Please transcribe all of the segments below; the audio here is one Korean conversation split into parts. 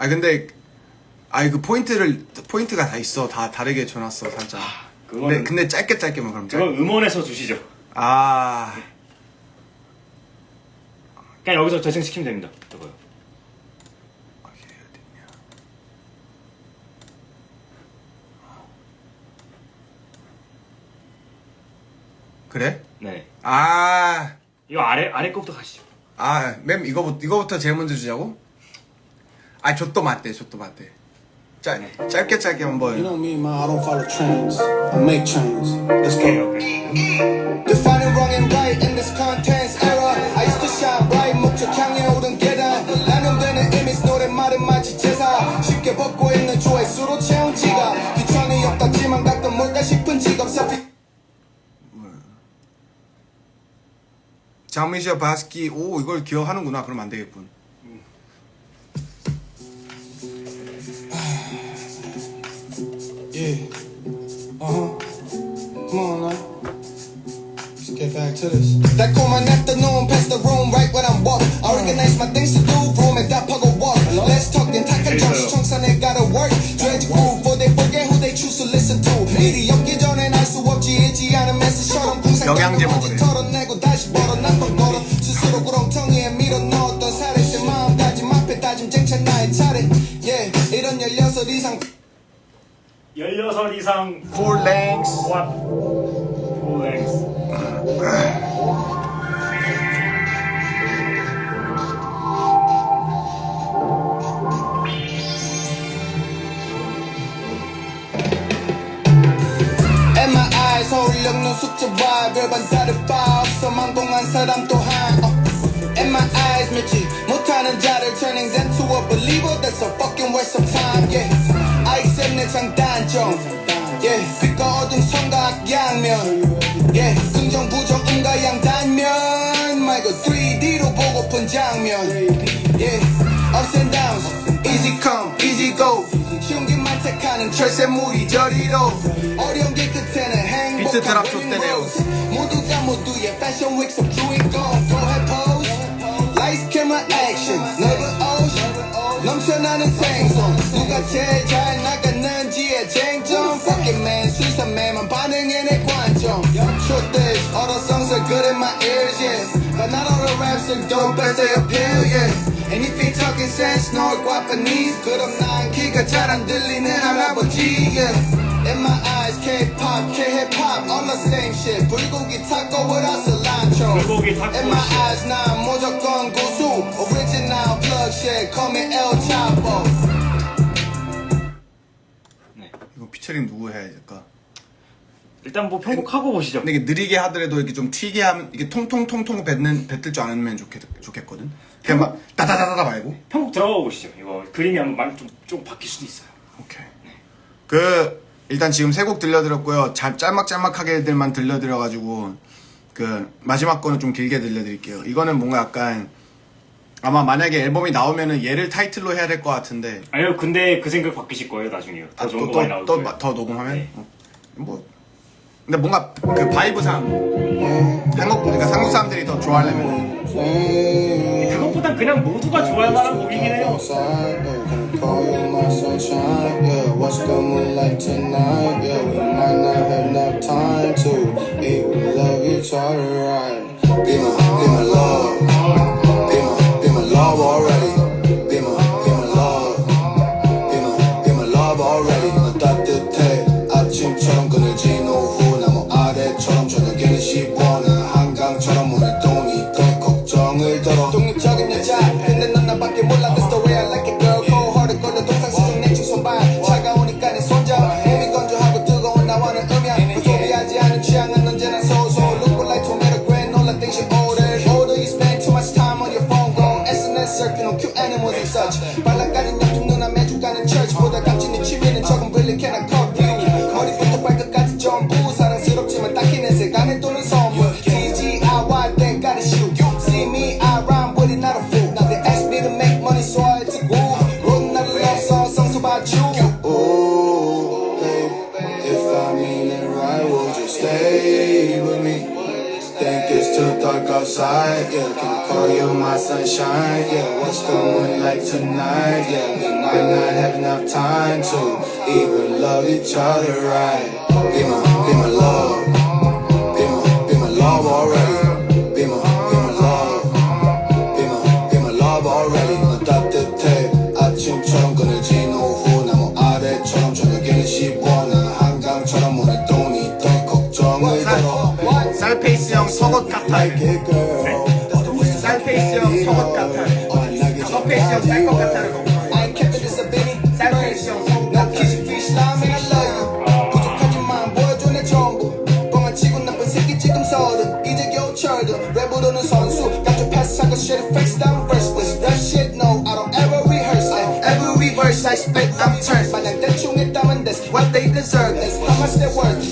아 근데 아이 그 포인트를 포인트가 다 있어 다 다르게 줘놨어 살짝 그거는- 근데, 근데 짧게 짧게만 그럼 짧게 그건 음원에서 주시죠. 아 그냥 여기서 재생시키면 됩니다. 저거요. 그래? 네. 아, 이거 아래 아래 거부터 가시죠. 아, 맴 이거부터 이거부터 제일 먼저 주자고? 아, 저또 맞대, 저또 맞대. 짧 짧게 짧게 You 한번. know me, man. I don't follow trends. I make trends. Let's go. Defining wrong and right in this content's era. I used to shine bright, 목적 향해 오른 계단. 나눔되는 이미지 노랫말은 마치 제사. 쉽게 벗고 있는 조회수로 채운 지갑. 귀천이 없다지만 가끔 뭘까 싶은 직업 사피. 장미샤 바스키, 오 이걸 기억하는구나. 그럼 안 되겠군. Yeah. Uh huh. Come on now. Let's get back to this. 달콤한 afternoon, pass the room right when I'm walk. I organize my things to do, room and 답하고 walk. Let's talk, then 탁한 정신 청산에 gotta work. Dredge groove, for they forget who they choose to listen to. 일이 없기 전엔 알수 없지, 일지 않은 메시처럼 궁상 영양제 먹으래. 털어내고 다시 벌어 난또 걸어. 스스로 구렁텅이에 밀어 넣었던 살에서 마음가짐 앞에 다짐 쟁찬 나의 차례. Yeah, 이런 16 이상. 16 이상 Full length. 왓 폴랭스. In my eyes 서울역 눈 숙제와 별반 다를 바 없어 망동한 사람 또한 어. In my eyes 믿지 못하는 자를 turning them to a believer That's a fucking waste of time yeah I accept 내 장단점 yeah 빛과 어둠 성각 양면 yeah 긍정 부정 음과 양 단면 말고 3D로 보고픈 장면 yeah ups and downs easy come easy go 쉬운 길만 택하는 철새물이 저리로 어려운 길 끝에는 행복한 드랍 줬대네요. roads. 모두가 모두의 fashion weeks of doing go go ahead pose lights camera action 넓은 ocean 넘쳐나는 생선 누가 제일 잘 나갔 는지의 쟁점 fuck it man 수산매만 반응해 내 관점 truth is all the songs are good in my ears yeah but not all the raps are dope as they appeal yeah and if you talking sense no guapanese 그럼 난 귀가 잘 안 들리는 할아버지 yeah In my eyes, K-pop, K-hip-hop, all the same shit. 불고기 타co without cilantro. 불고기 타코 In my shit. eyes, 난 무조건 고수. Original plug shit, call me El Chapo. 피처링 누구 해야 될까? 일단 뭐 편곡하고 보시죠. 근데 이게 느리게 하더라도 이렇게 좀 튀게 하면 이게 통통통통 뱉는 뱉을 줄 아는 좋겠 좋겠거든. 그냥 막 따다다다다 말고. 편곡 들어가 보시죠. 이거 그림이 한번 좀, 좀 바뀔 수도 있어요. 오케이. 그 일단 지금 세 곡 들려드렸고요. 자, 짤막짤막하게들만 들려드려가지고 그 마지막 거는 좀 길게 들려드릴게요. 이거는 뭔가 약간 아마 만약에 앨범이 나오면은 얘를 타이틀로 해야 될 것 같은데 아니요, 근데 그 생각 바뀌실 거예요, 나중에. 더 좋은 거 또, 많이 또, 나올 또, 거예요. 더 녹음하면 네. 어. 뭐 근데 뭔가 그 바이브상 한국 그러니까 한국 사람들이 더 좋아하려면 그것보단 그냥 모두가 좋아할 만한 곡이긴 해요. Be my, be my love. Be my, SNS surfing on cute animals and such 발라까진 옆 outside, yeah. Can I call you my sunshine, yeah. What's the moonlight tonight, yeah. We might not have enough time to even love each other right. Be my, be my love. Be my, be my love already. Be my, be my love. Be my, be my love already. 넌 따뜻해. 아침처럼 그늘진 오후 나무 아래처럼 저녁에는 나는 한강처럼 오늘 돈이 더 걱정을 덜어. 쌀페이스 형 속옷 같아. I ain't kept it, it's a Benny. 쌀페이스 형 속옷 나 같아. 키즈 freestyle, man, I love you. 부족하지만 보여줘 내 전부. 뻥안 치고 나쁜 새끼 지금 서든. 이제 겨우 철든. 랩으로는 선수. 각종 패스한 거 shit face down verseless. That shit, no, I don't ever rehearse it. Every verse I spit, I'm turned. 마냥 대충 했다면 that's what they deserve. That's how much they're worth.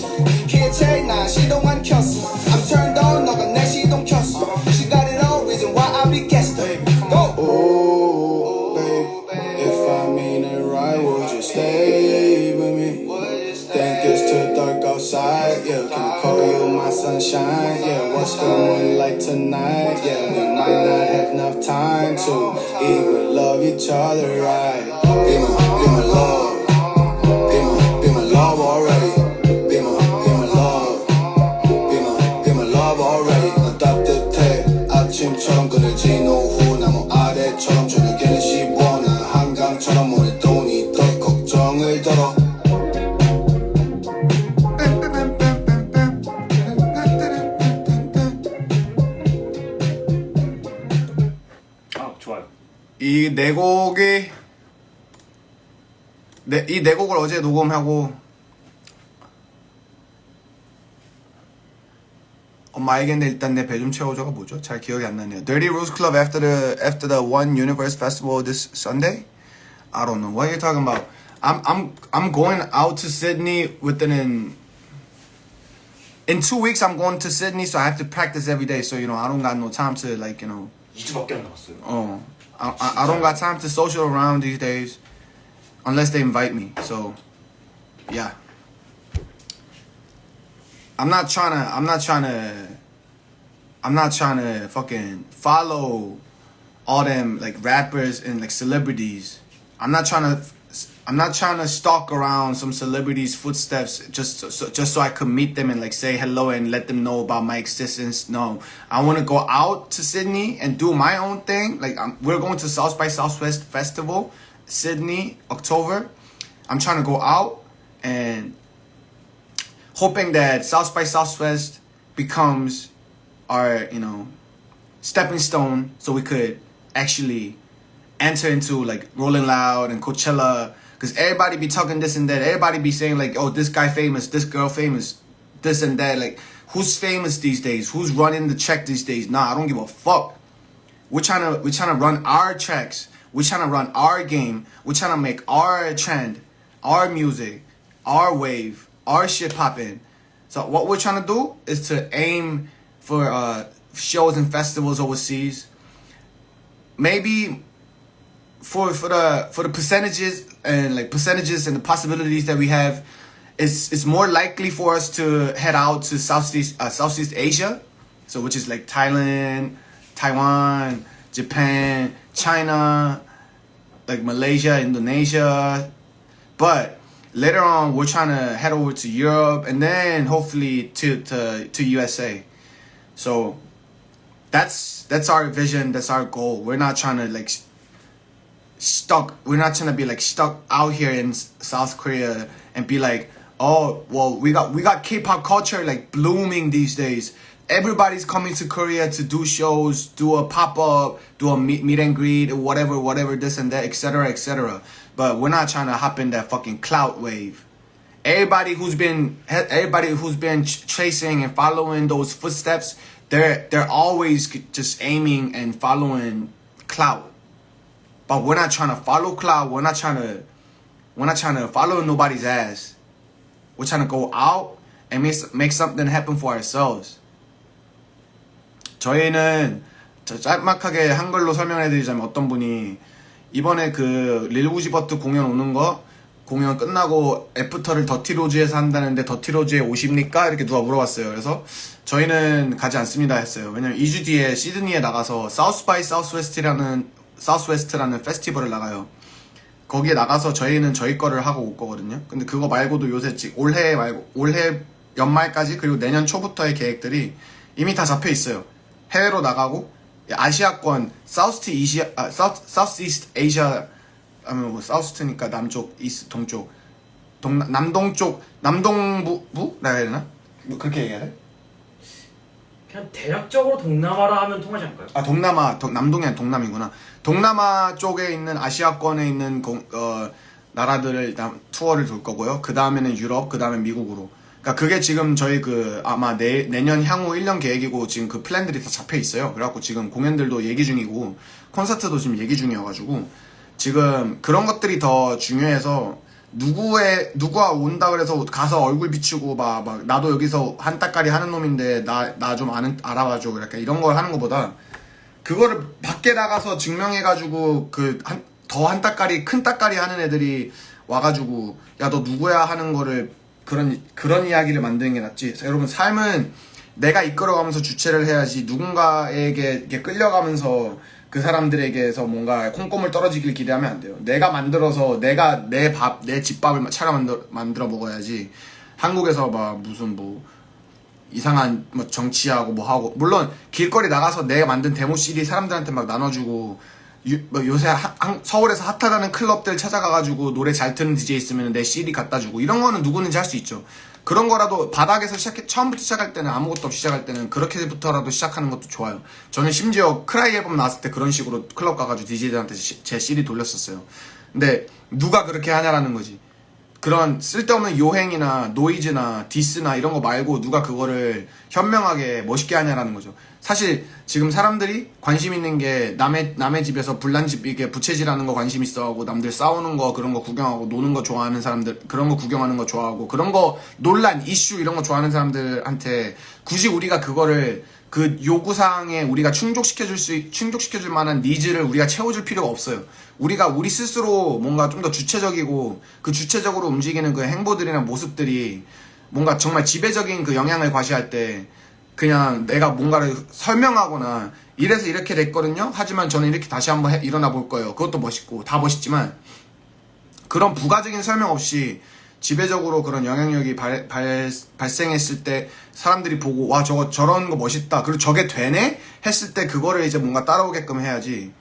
Tonight? Yeah, we might not have enough time to even love each other right. 이 네 곡이 네, 이 네 곡을 어제 녹음하고 엄마 알겠네 일단 내 배 좀 채워줘가 뭐죠? 잘 기억이 안 나네요. Dirty Rose Club after the after the One Universe Festival this Sunday. I don't know what you're talking about. I'm I'm I'm going out to Sydney within in in two weeks. I'm going to Sydney, so I have to practice every day. So you know I don't got no time to like you know 2주밖에 안 남았어요. Oh, I, I, I don't got time to social around these days, unless they invite me. So, yeah. I'm not trying to. I'm not trying to. I'm not trying to fucking follow all them like rappers and like celebrities. I'm not trying to. I'm not trying to stalk around some celebrities' footsteps just so, just so I could meet them and like say hello and let them know about my existence. No, I want to go out to Sydney and do my own thing. Like I'm, we're going to South by Southwest Festival, Sydney, October. I'm trying to go out and hoping that South by Southwest becomes our, you know, stepping stone so we could actually enter into like Rolling Loud and Coachella because everybody be talking this and that. Everybody be saying like, oh, this guy famous, this girl famous, this and that. Like, who's famous these days? Who's running the check these days? Nah, I don't give a fuck. We're trying to we're trying to run our tracks. We're trying to run our game. We're trying to make our trend, our music, our wave, our shit poppin'. So what we're trying to do is to aim for uh, shows and festivals overseas. Maybe for for the for the percentages and like percentages and the possibilities that we have, it's it's more likely for us to head out to Southeast uh, Southeast Asia, so which is like Thailand, Taiwan, Japan, China, like Malaysia, Indonesia, but later on we're trying to head over to Europe and then hopefully to to to USA. So that's that's our vision. That's our goal. We're not trying to like stuck. We're not trying to be like stuck out here in South Korea and be like, oh, well, we got we got K-pop culture like blooming these days. Everybody's coming to Korea to do shows, do a pop up, do a meet, meet and greet, whatever, whatever, this and that, etc., etc. But we're not trying to hop in that fucking clout wave. Everybody who's been everybody who's been ch- chasing and following those footsteps, they're they're always just aiming and following clout. But we're not trying to follow cloud. We're not trying to we're not trying to follow nobody's ass. We're trying to go out and make make something happen for ourselves. 저희는 저 짤막하게 한글로 설명해 드리자면 어떤 분이 이번에 그 릴우지버트 공연 오는 거 공연 끝나고 애프터를 더티로즈에서 한다는데 더티로즈에 오십니까? 이렇게 누가 물어봤어요. 그래서 저희는 가지 않습니다 했어요. 왜냐면 2주 뒤에 시드니에 나가서 사우스 바이 사우스 웨스트라는 사우스웨스트라는 페스티벌을 나가요. 거기에 나가서 저희는 저희 거를 하고 올 거거든요. 근데 그거 말고도 요새 지- 올해 말고 올해 연말까지 그리고 내년 초부터의 계획들이 이미 다 잡혀 있어요. 해외로 나가고 아시아권 사우스트 이시아 아 사우스 사우스 이스트 아시아 하면 뭐 사우스트니까 남쪽 이스트 동쪽 동 남동쪽 남동부 부라 해야 되나? 뭐 그렇게 얘기해야 돼? 그냥 대략적으로 동남아라 하면 통하지 않을까요? 아 동남아 동- 남동이 아니라 동남이구나. 동남아 쪽에 있는 아시아권에 있는 공- 어, 나라들을 남- 투어를 돌 거고요. 그 다음에는 유럽 그 다음에 미국으로. 그러니까 그게 지금 저희 그 아마 내, 내년 향후 1년 계획이고 지금 그 플랜들이 다 잡혀 있어요. 그래갖고 지금 공연들도 얘기 중이고 콘서트도 지금 얘기 중이어가지고 지금 그런 것들이 더 중요해서 누구의 누구가 온다 그래서 가서 얼굴 비추고 막, 막 나도 여기서 한 따까리 하는 놈인데 나 나 좀 아는 알아봐줘. 이렇게 이런 걸 하는 것보다 그거를 밖에 나가서 증명해가지고 그 한 더 한 따까리 큰 따까리 하는 애들이 와가지고 야 너 누구야? 하는 거를 그런 그런 이야기를 만드는 게 낫지. 여러분 삶은 내가 이끌어가면서 주체를 해야지 누군가에게 끌려가면서 그 사람들에게서 뭔가 콩고물 떨어지길 기대하면 안 돼요. 내가 만들어서 내가 내 밥, 내 집밥을 차려 만들, 만들어 먹어야지. 한국에서 막 무슨 뭐 이상한 뭐 정치하고 뭐 하고 물론 길거리 나가서 내가 만든 데모 CD 사람들한테 막 나눠주고 유- 뭐 요새 하- 한- 서울에서 핫하다는 클럽들 찾아가가지고 노래 잘 듣는 DJ 있으면 내 CD 갖다 주고 이런 거는 누구든지 할 수 있죠. 그런 거라도 바닥에서 시작해 처음부터 시작할 때는 아무것도 없이 시작할 때는 그렇게부터라도 시작하는 것도 좋아요. 저는 심지어 크라이 앨범 나왔을 때 그런 식으로 클럽 가가지고 DJ들한테 제 CD 돌렸었어요. 근데 누가 그렇게 하냐라는 거지. 그런 쓸데없는 요행이나 노이즈나 디스나 이런 거 말고 누가 그거를 현명하게 멋있게 하냐라는 거죠. 사실 지금 사람들이 관심 있는 게 남의 남의 집에서 불난집 이게 부채질하는 거 관심 있어하고 남들 싸우는 거 그런 거 구경하고 노는 거 좋아하는 사람들 그런 거 구경하는 거 좋아하고 그런 거 논란 이슈 이런 거 좋아하는 사람들한테 굳이 우리가 그거를 그 요구 사항에 우리가 충족시켜줄 수, 충족시켜줄 만한 니즈를 우리가 채워줄 필요가 없어요. 우리가 우리 스스로 뭔가 좀 더 주체적이고 그 주체적으로 움직이는 그 행보들이나 모습들이 뭔가 정말 지배적인 그 영향을 과시할 때 그냥 내가 뭔가를 설명하거나 이래서 이렇게 됐거든요. 하지만 저는 이렇게 다시 한번 해- 일어나 볼 거예요. 그것도 멋있고 다 멋있지만 그런 부가적인 설명 없이 지배적으로 그런 영향력이 발, 발, 발생했을 때 사람들이 보고 와 저거 저런 거 멋있다 그리고 저게 되네 했을 때 그거를 이제 뭔가 따라오게끔 해야지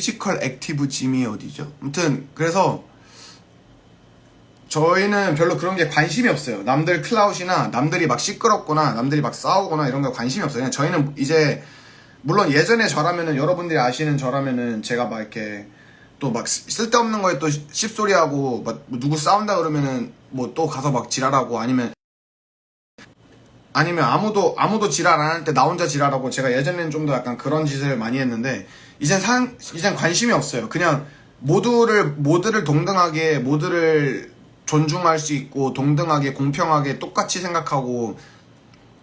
피지컬 액티브 짐이 어디죠? 아무튼 그래서 저희는 별로 그런 게 관심이 없어요. 남들 클라웃이나 남들이 막 시끄럽거나 남들이 막 싸우거나 이런 거 관심이 없어요. 그냥 저희는 이제 물론 예전에 저라면은 여러분들이 아시는 저라면은 제가 막 이렇게 또 막 쓸데없는 거에 또 씹소리하고 막 누구 싸운다 그러면은 뭐 또 가서 막 지랄하고 아니면 아니면 아무도 아무도 지랄 안 할 때 나 혼자 지랄하고 제가 예전에는 좀 더 약간 그런 짓을 많이 했는데 이젠 산 이젠 관심이 없어요. 그냥 모두를 모두를 동등하게 모두를 존중할 수 있고 동등하게 공평하게 똑같이 생각하고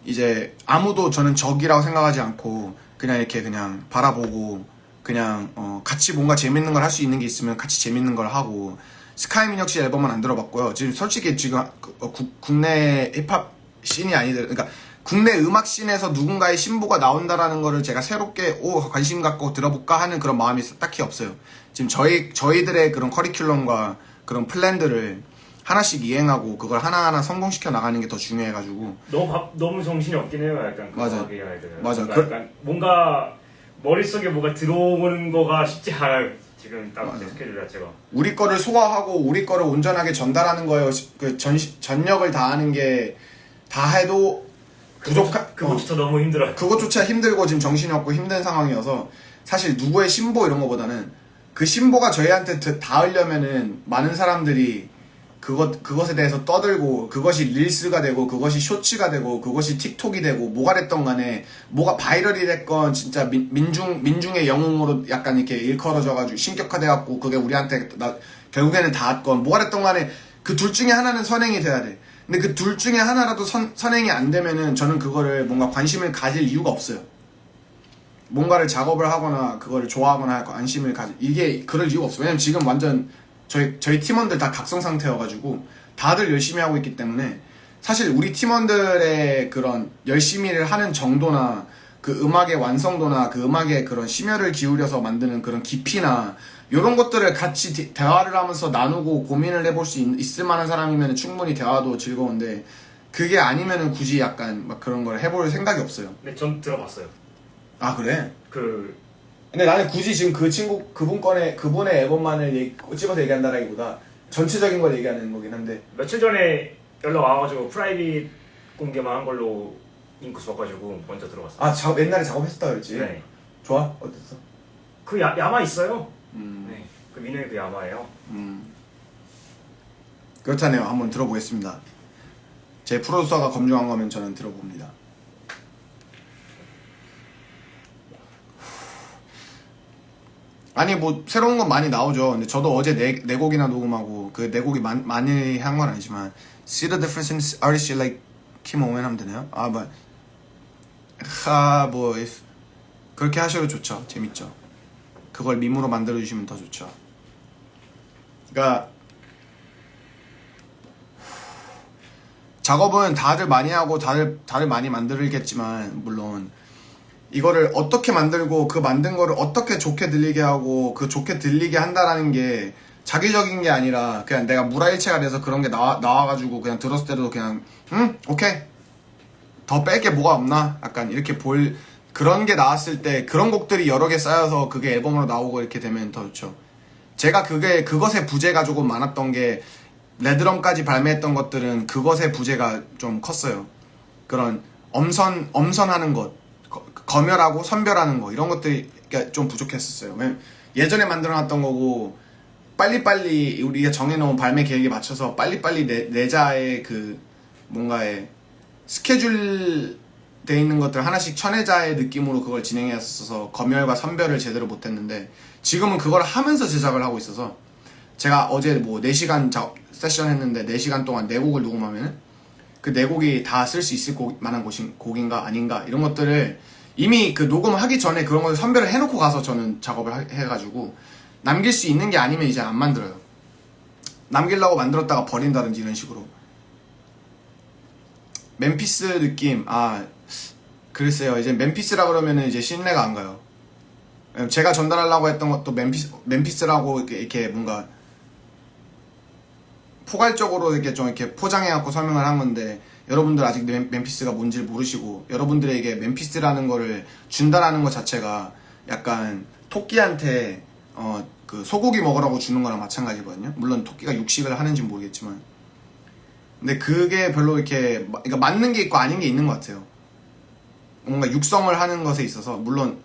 이제 아무도 저는 적이라고 생각하지 않고 그냥 이렇게 그냥 바라보고 그냥 어 같이 뭔가 재밌는 걸 할 수 있는 게 있으면 같이 재밌는 걸 하고 스카이민혁 씨 앨범은 안 들어봤고요. 지금 솔직히 지금 그- 어, 국- 국내 힙합 씬이 아니들 그러니까 국내 음악 씬에서 누군가의 신보가 나온다라는 거를 제가 새롭게 오 관심 갖고 들어볼까 하는 그런 마음이 딱히 없어요. 지금 저희 저희들의 그런 커리큘럼과 그런 플랜들을 하나씩 이행하고 그걸 하나하나 성공시켜 나가는 게 더 중요해가지고 너무 밥, 너무 정신이 없긴 해요. 약간 맞아. 맞아. 뭔가, 그- 약간 뭔가 머릿속에 뭐가 들어오는 거가 쉽지 않아요. 지금 딱제 스케줄 자체가. 우리 거를 소화하고 우리 거를 온전하게 전달하는 거예요. 그 전, 전력을 다하는 게 다 해도 부족한 그것부터 너무 힘들어요. 그것조차 힘들고 지금 정신이 없고 힘든 상황이어서 사실 누구의 신보 이런 거보다는 그 신보가 저희한테 드- 닿으려면은 많은 사람들이 그것 그것에 대해서 떠들고 그것이 릴스가 되고 그것이 쇼츠가 되고 그것이 틱톡이 되고 뭐가 됐던 간에 뭐가 바이럴이 됐건 진짜 민, 민중 민중의 영웅으로 약간 이렇게 일컬어져 가지고 신격화돼 갖고 그게 우리한테 나, 결국에는 닿았건 뭐가 됐던 간에 그 둘 중에 하나는 선행이 돼야 돼. 근데 그 둘 중에 하나라도 선, 선행이 안 되면은 저는 그거를 뭔가 관심을 가질 이유가 없어요. 뭔가를 작업을 하거나 그거를 좋아하거나 할거 안심을 가지 이게 그럴 이유가 없어요. 왜냐면 지금 완전 저희 저희 팀원들 다 각성 상태여가지고 다들 열심히 하고 있기 때문에 사실 우리 팀원들의 그런 열심히를 하는 정도나 그 음악의 완성도나 그 음악의 그런 심혈을 기울여서 만드는 그런 깊이나 이런 것들을 같이 대- 대화를 하면서 나누고 고민을 해볼 수 있, 을 만한 사람이면 충분히 대화도 즐거운데 그게 아니면은 굳이 약간 막 그런 걸 해볼 생각이 없어요. 근데 전 들어봤어요. 아 그래? 그 근데 나는 굳이 지금 그 친구 그분 건의 그분의 앨범만을 얘기, 찝어서 얘기한다라기보다 전체적인 걸 얘기하는 거긴 한데 며칠 전에 연락 와가지고 프라이빗 공개만 한 걸로 잉크 써가지고 먼저 들어봤어요. 아 작업 옛날에 작업했었다 그랬지. 네. 좋아 어땠어? 그 야, 야마 있어요. 음, 네. 그 민호의 그 야마예요. 음. 그렇다네요. 한번 들어보겠습니다. 제 프로듀서가 검증한 거면 저는 들어봅니다. 아니 뭐 새로운 건 많이 나오죠. 근데 저도 어제 네, 네 곡이나 녹음하고 그 네 곡이 많, 많이 한 건 아니지만 See the difference in artists like Kim Owen 하면 되나요? 아 뭐, 하뭐 그렇게 하셔도 좋죠. 재밌죠. 그걸 밈으로 만들어 주시면 더 좋죠. 그러니까 작업은 다들 많이 하고 다들 다들 많이 만들겠지만 물론 이거를 어떻게 만들고 그 만든 거를 어떻게 좋게 들리게 하고 그 좋게 들리게 한다라는 게 자기적인 게 아니라 그냥 내가 무라일체가 돼서 그런 게 나와 나와가지고 그냥 들었을 때도 그냥 응 오케이 더 뺄 게 뭐가 없나 약간 이렇게 볼 그런 게 나왔을 때 그런 곡들이 여러 개 쌓여서 그게 앨범으로 나오고 이렇게 되면 더 좋죠. 제가 그게 그것의 부재가 조금 많았던 게 레드럼까지 발매했던 것들은 그것의 부재가 좀 컸어요. 그런 엄선 엄선하는 것, 거- 검열하고 선별하는 거 이런 것들이 좀 부족했었어요. 예전에 만들어놨던 거고 빨리빨리 우리가 정해놓은 발매 계획에 맞춰서 빨리빨리 내, 내자의 그 뭔가의 스케줄 돼 있는 것들 하나씩 쳐내자의 느낌으로 그걸 진행했어서 검열과 선별을 제대로 못했는데 지금은 그걸 하면서 제작을 하고 있어서 제가 어제 뭐 4시간 작업 세션 했는데 4시간 동안 4곡을 녹음하면은 그 4곡이 다 쓸 수 있을 곡, 만한 곡인, 곡인가 아닌가 이런 것들을 이미 그 녹음하기 전에 그런 걸 선별을 해놓고 가서 저는 작업을 하- 해가지고 남길 수 있는 게 아니면 이제 안 만들어요. 남기려고 만들었다가 버린다든지 이런 식으로. 멤피스 느낌, 아, 글쎄요. 이제 멤피스라 그러면은 이제 신뢰가 안 가요. 제가 전달하려고 했던 것도 멤피스, 멤피스라고 이렇게, 뭔가 포괄적으로 이렇게 좀 이렇게 포장해갖고 설명을 한 건데 여러분들 아직 멤, 멤피스가 뭔지 를 모르시고 여러분들에게 멤피스라는 거를 준다라는 것 자체가 약간 토끼한테 어 그 소고기 먹으라고 주는 거랑 마찬가지거든요. 물론 토끼가 육식을 하는지 는 모르겠지만 근데 그게 별로 이렇게 마- 그러니까 맞는 게 있고 아닌 게 있는 것 같아요. 뭔가 육성을 하는 것에 있어서 물론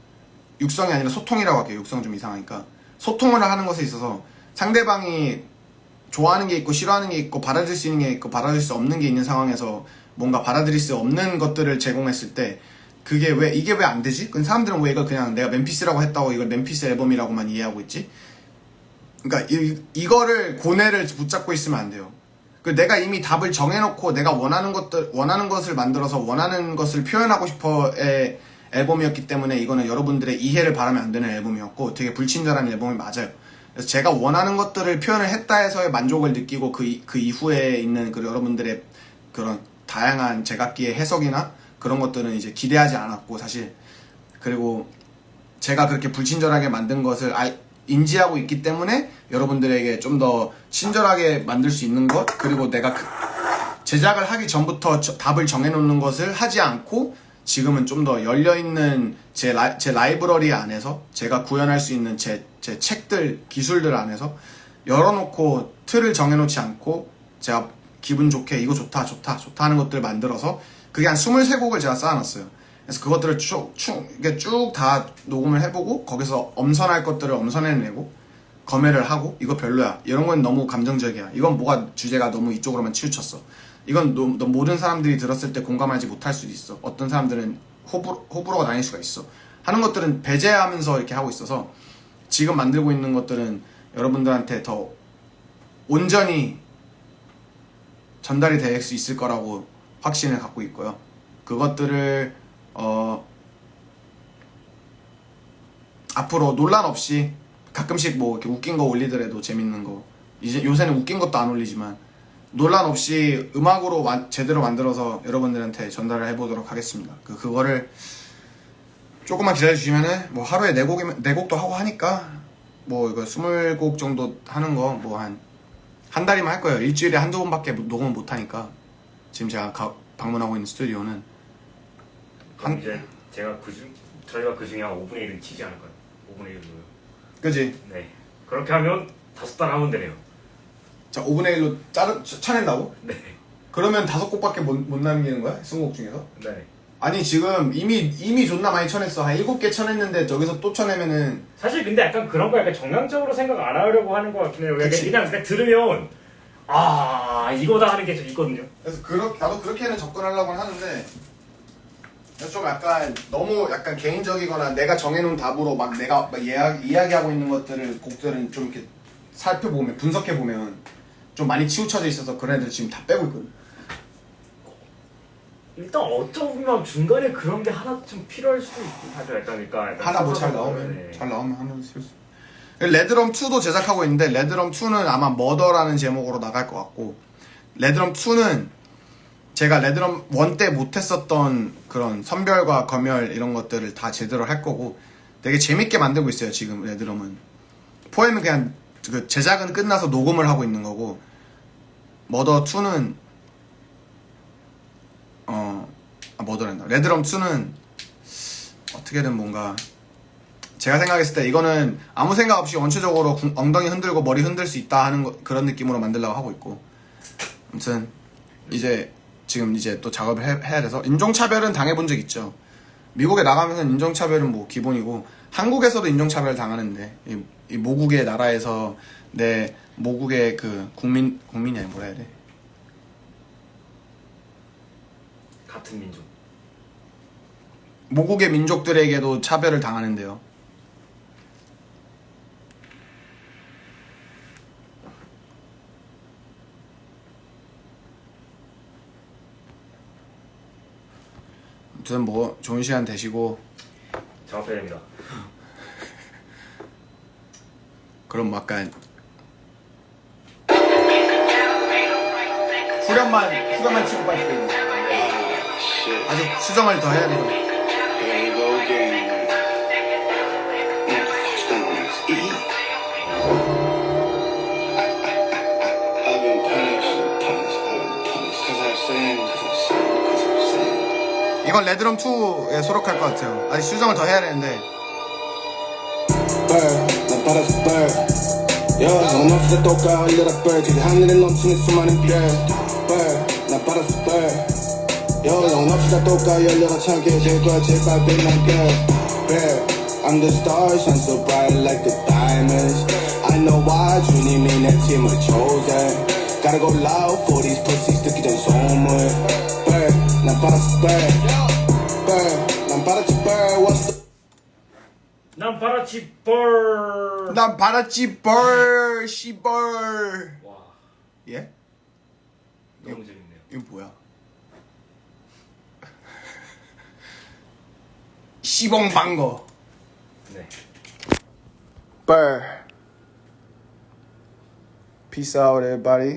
육성이 아니라 소통이라고 할게요. 육성 좀 이상하니까 소통을 하는 것에 있어서 상대방이 좋아하는 게 있고 싫어하는 게 있고 받아들일 수 있는 게 있고 받아들일 수 없는 게 있는 상황에서 뭔가 받아들일 수 없는 것들을 제공했을 때 그게 왜 이게 왜 안 되지? 그 사람들은 왜 이걸 그냥 내가 멤피스라고 했다고 이걸 멤피스 앨범이라고만 이해하고 있지? 그러니까 이, 이거를 고뇌를 붙잡고 있으면 안 돼요. 그 내가 이미 답을 정해놓고 내가 원하는 것들 원하는 것을 만들어서 원하는 것을 표현하고 싶어의 앨범이었기 때문에 이거는 여러분들의 이해를 바라면 안 되는 앨범이었고 되게 불친절한 앨범이 맞아요. 그래서 제가 원하는 것들을 표현을 했다 해서의 만족을 느끼고 그, 이- 그 이후에 있는 그 여러분들의 그런 다양한 제각기의 해석이나 그런 것들은 이제 기대하지 않았고 사실 그리고 제가 그렇게 불친절하게 만든 것을 알- 인지하고 있기 때문에 여러분들에게 좀 더 친절하게 만들 수 있는 것 그리고 내가 그- 제작을 하기 전부터 저- 답을 정해놓는 것을 하지 않고 지금은 좀 더 열려있는 제, 라, 제 라이브러리 안에서 제가 구현할 수 있는 제, 제 책들, 기술들 안에서 열어놓고 틀을 정해놓지 않고 제가 기분 좋게 이거 좋다, 좋다, 좋다 하는 것들 만들어서 그게 한 23곡을 제가 쌓아놨어요. 그래서 그것들을 쭉, 쭉, 이게 쭉 다 녹음을 해보고 거기서 엄선할 것들을 엄선해내고 검열을 하고 이거 별로야. 이런 건 너무 감정적이야. 이건 뭐가 주제가 너무 이쪽으로만 치우쳤어. 이건 너, 너 모든 사람들이 들었을 때 공감하지 못할 수도 있어. 어떤 사람들은 호불, 호불호가 나뉠 수가 있어. 하는 것들은 배제하면서 이렇게 하고 있어서 지금 만들고 있는 것들은 여러분들한테 더 온전히 전달이 될 수 있을 거라고 확신을 갖고 있고요. 그것들을 어 앞으로 논란 없이 가끔씩 뭐 이렇게 웃긴 거 올리더라도 재밌는 거 이제 요새는 웃긴 것도 안 올리지만 논란 없이 음악으로 완- 제대로 만들어서 여러분들한테 전달을 해보도록 하겠습니다. 그 그거를 조금만 기다려주시면은 뭐 하루에 네 곡이면 네 곡도 하고 하니까 뭐 이거 스물 곡 정도 하는 거 뭐 한 한 달이면 할 거예요. 일주일에 한두 번밖에 녹음을 못 하니까 지금 제가 가- 방문하고 있는 스튜디오는 한- 이제 제가 그중 저희가 그 중에 한 5분의 1은 치지 않을까요? 5분의 1로. 그지? 네. 그렇게 하면 다섯 달 하면 되네요. 자 5분의 1로 자르 쳐- 쳐낸다고? 네. 그러면 다섯 곡밖에 못, 못 남기는 거야? 스무 곡 중에서? 네. 아니 지금 이미 이미 존나 많이 쳐냈어 한 일곱 개 쳐냈는데 저기서 또 쳐내면은 사실 근데 약간 그런 거 약간 정량적으로 생각 안 하려고 하는 것 같긴 해요. 그냥, 그치. 그냥, 그냥 들으면 아 이거다 하는 게 좀 있거든요. 그래서 그렇 나도 그렇게는 접근하려고 하는데 그래서 좀 약간 너무 약간 개인적이거나 내가 정해놓은 답으로 막 내가 막 이야기, 이야기하고 있는 것들을 곡들은 좀 이렇게 살펴보면 분석해 보면 좀 많이 치우쳐져 있어서 그런 애들 지금 다 빼고 있거든. 일단 어쩌면 중간에 그런 게 하나 좀 필요할 수도 하죠. 약간 그러니까 약간 하나 뭐 잘 나오면 네. 잘 나오면 하나 쓸 수. 레드럼 2도 제작하고 있는데 레드럼 2는 아마 머더라는 제목으로 나갈 것 같고 레드럼 2는 제가 레드럼 1때 못했었던 그런 선별과 검열 이런 것들을 다 제대로 할 거고 되게 재밌게 만들고 있어요 지금 레드럼은. 포에는 그냥 그 제작은 끝나서 녹음을 하고 있는 거고 머더 2는 어 아, 머더란다 레드럼 2는 어떻게든 뭔가 제가 생각했을 때 이거는 아무 생각 없이 원초적으로 궁- 엉덩이 흔들고 머리 흔들 수 있다 하는 거- 그런 느낌으로 만들려고 하고 있고. 아무튼 이제 지금 이제 또 작업을 해, 해야 돼서 인종차별은 당해본 적 있죠. 미국에 나가면서 인종차별은 뭐 기본이고 한국에서도 인종차별 당하는데 이, 이 모국의 나라에서 내 모국의 그 국민 국민이 아니 뭐라 해야 돼? 같은 민족. 모국의 민족들에게도 차별을 당하는데요 아무튼 뭐 좋은 시간 되시고. 됩니다. 그럼 뭐 약간 후렴만 후렴만 치고 Shit, 아직 수정을 더 해야 돼요 이건 레드럼 2에 수록할 것 같아요 아직 수정을 더 해야 되는데 bird, 난 받아서 bird. 야, 넌 없어 똑까 흘려라 bird. 지금 하늘에 넘치는 수많은 별. bird, 난 받아서 bird. 야, 넌 없어 똑까 열려라 참게 될 거야 제발 빛난 girl. bird, I'm the star, shine so bright like the diamonds. I know why 주님이 내 팀을 chosen. Gotta go loud for these pussies 듣기 전 소문. bird, 난 bird. bird, 난 바라치 벌. 난 바라지 벌 씨벌 와 예? 너무 재밌네요. 이거 뭐야 시봉 방거 네. Burr. Peace out, everybody.